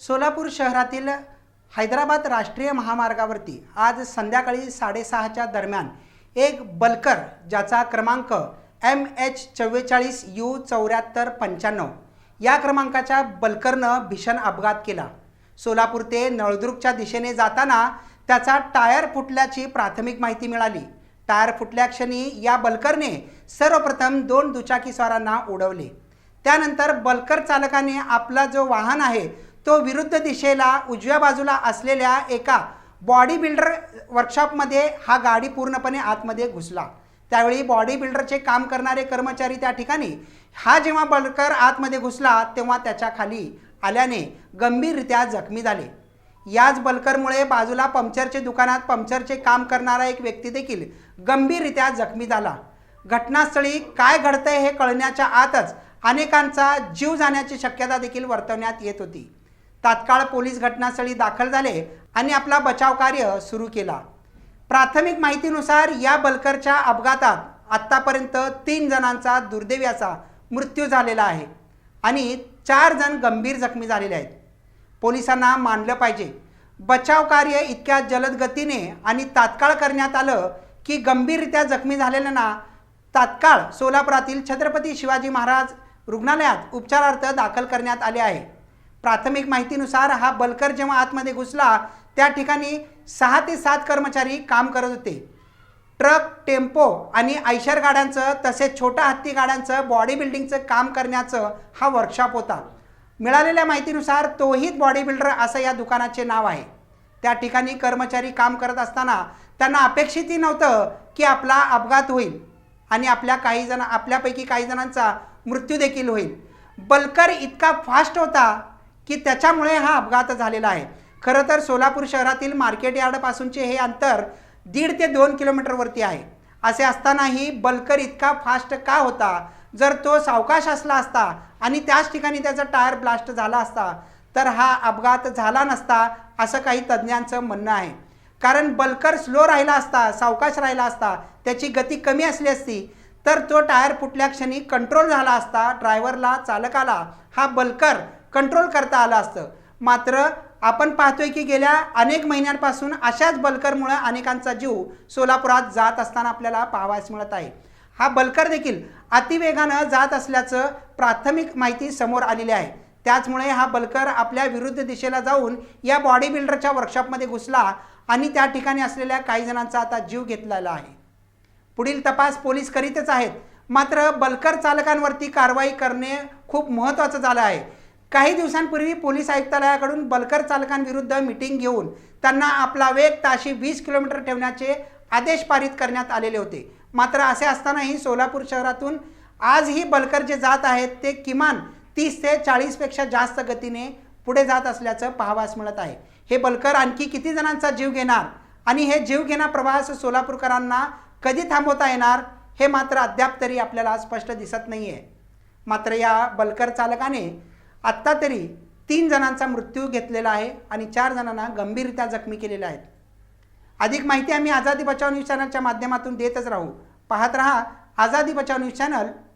सोलापूर शहरातील हैदराबाद राष्ट्रीय महामार्गावरती आज संध्याकाळी साडेसहाच्या दरम्यान एक बलकर ज्याचा क्रमांक एम एच चव्वेचाळीस यू चौऱ्याहत्तर पंच्याण्णव या क्रमांकाच्या बलकरनं भीषण अपघात केला. सोलापूर ते नळदुर्गच्या दिशेने जाताना त्याचा टायर फुटल्याची प्राथमिक माहिती मिळाली. टायर फुटल्याक्षणी या बलकरने सर्वप्रथम दोन दुचाकीस्वारांना उडवले. त्यानंतर बलकर चालकाने आपला जो वाहन आहे तो विरुद्ध दिशेला उजव्या बाजूला असलेल्या एका बॉडी बिल्डर वर्कशॉपमध्ये हा गाडी पूर्णपणे आतमध्ये घुसला. त्यावेळी बॉडी बिल्डरचे काम करणारे कर्मचारी त्या ठिकाणी हा जेव्हा बलकर आतमध्ये घुसला तेव्हा त्याच्याखाली आल्याने गंभीररित्या जखमी झाले. याच बलकरमुळे बाजूला पंक्चरचे दुकानात पंक्चरचे काम करणारा एक व्यक्ती देखील गंभीररित्या जखमी झाला. घटनास्थळी काय घडतंय हे कळण्याच्या आतच अनेकांचा जीव जाण्याची शक्यता देखील वर्तवण्यात येत होती. तात्काळ पोलीस घटनास्थळी दाखल झाले आणि आपला बचाव कार्य सुरू केला. प्राथमिक माहितीनुसार या बलकरच्या अपघातात आत्तापर्यंत तीन जणांचा दुर्दैव्याचा मृत्यू झालेला आहे आणि चार जण गंभीर जखमी झालेले आहेत. पोलिसांना मानलं पाहिजे बचाव कार्य इतक्या जलद गतीने आणि तात्काळ करण्यात आलं की गंभीररित्या जखमी झालेल्यांना तात्काळ सोलापुरातील छत्रपती शिवाजी महाराज रुग्णालयात उपचारार्थ दाखल करण्यात आले आहे. प्राथमिक माहितीनुसार हा बलकर जेव्हा आतमध्ये घुसला त्या ठिकाणी सहा ते सात कर्मचारी काम करत होते. ट्रक टेम्पो आणि आयशर गाड्यांचं तसेच छोट्या हत्ती गाड्यांचं बॉडी बिल्डिंगचं काम करण्याचं हा वर्कशॉप होता. मिळालेल्या माहितीनुसार तोहीत बॉडी बिल्डर असं या दुकानाचे नाव आहे. त्या ठिकाणी कर्मचारी काम करत असताना त्यांना अपेक्षितही नव्हतं की आपला अपघात होईल आणि आपल्या काही जण आपल्यापैकी काही जणांचा मृत्यू देखील होईल. बलकर इतका फास्ट होता की त्याच्यामुळे हा अपघात झालेला आहे. खरं तर सोलापूर शहरातील मार्केट यार्डपासूनचे हे अंतर दीड ते दोन किलोमीटरवरती आहे. असे असतानाही बलकर इतका फास्ट का होता? जर तो सावकाश असला असता आणि त्याच ठिकाणी त्याचा टायर ब्लास्ट झाला असता तर हा अपघात झाला नसता असं काही तज्ज्ञांचं म्हणणं आहे. कारण बलकर स्लो राहिला असता सावकाश राहिला असता त्याची गती कमी असली असती तर तो टायर फुटल्या क्षणी कंट्रोल झाला असता ड्रायव्हरला चालकाला हा बलकर कंट्रोल करता आलं असतं. मात्र आपण पाहतोय की गेल्या अनेक महिन्यांपासून अशाच बलकरमुळं अनेकांचा जीव सोलापुरात जात असताना आपल्याला पाहावयास मिळत आहे. हा बलकर देखील अतिवेगानं जात असल्याचं प्राथमिक माहिती समोर आलेली आहे. त्याचमुळे हा बलकर आपल्या विरुद्ध दिशेला जाऊन या बॉडी बिल्डरच्या वर्कशॉपमध्ये घुसला आणि त्या ठिकाणी असलेल्या काही जणांचा आता जीव घेतलेला आहे. पुढील तपास पोलीस करीतच आहेत. मात्र बलकर चालकांवरती कारवाई करणे खूप महत्त्वाचं झालं आहे. काही दिवसांपूर्वी पोलीस आयुक्तालयाकडून बलकर चालकांविरुद्ध मिटिंग घेऊन त्यांना आपला वेग ताशी वीस किलोमीटर ठेवण्याचे आदेश पारित करण्यात आलेले होते. मात्र असे असतानाही सोलापूर शहरातून आजही बलकर जे जात आहेत ते किमान तीस ते चाळीसपेक्षा जास्त गतीने पुढे जात असल्याचं पाहावास मिळत आहे. हे बलकर आणखी किती जणांचा जीव घेणार आणि हे जीव घेणा प्रवास सोलापूरकरांना कधी थांबवता येणार हे मात्र अद्याप तरी आपल्याला स्पष्ट दिसत नाही आहे मात्र या बलकर चालकाने आत्ता तरी तीन जणांचा मृत्यू घेतलेला आहे आणि चार जणांना गंभीररित्या जखमी केलेल्या आहेत. अधिक माहिती आम्ही आझादी बचाव न्यूज चॅनलच्या माध्यमातून देतच राहू. पाहत रहा आझादी बचाव न्यूज चॅनल.